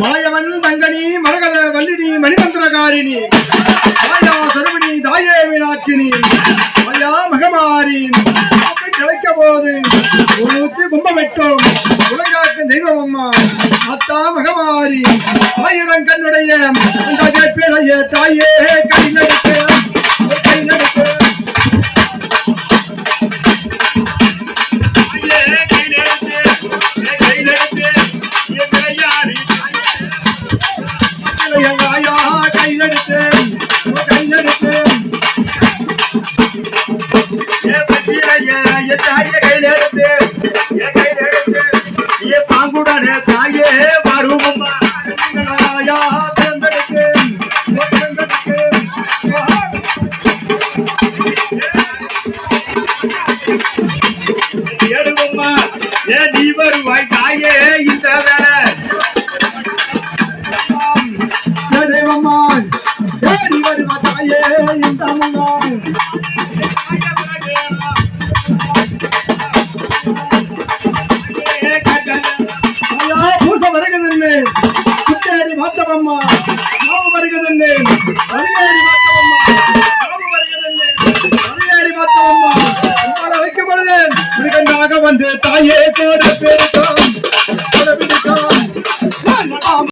மாயவன் தங்கனி மரகத வல்லினி மணிமந்திரகாரிணி மாயா சருவினி தாயே மீனாட்சினி. மாயா மகமாரி. கிடைக்க போது ஊத்தி கும்பமிட்டோம். உலகாக்கும் தெய்வம் அம்மா. அத்தா மகமாரி. ஆயிரம் கண்ணுடைய அந்த தாயே கை நடிக்க ஏ நீ வருவாய் தாயே இந்த வேலை தேவம்மா தேடி வருவா தாயே இந்த அம்மாள் பூச வருகிறதில்லை சுத்தேரி நாவு வந்து தாயே கூட பெருக்கா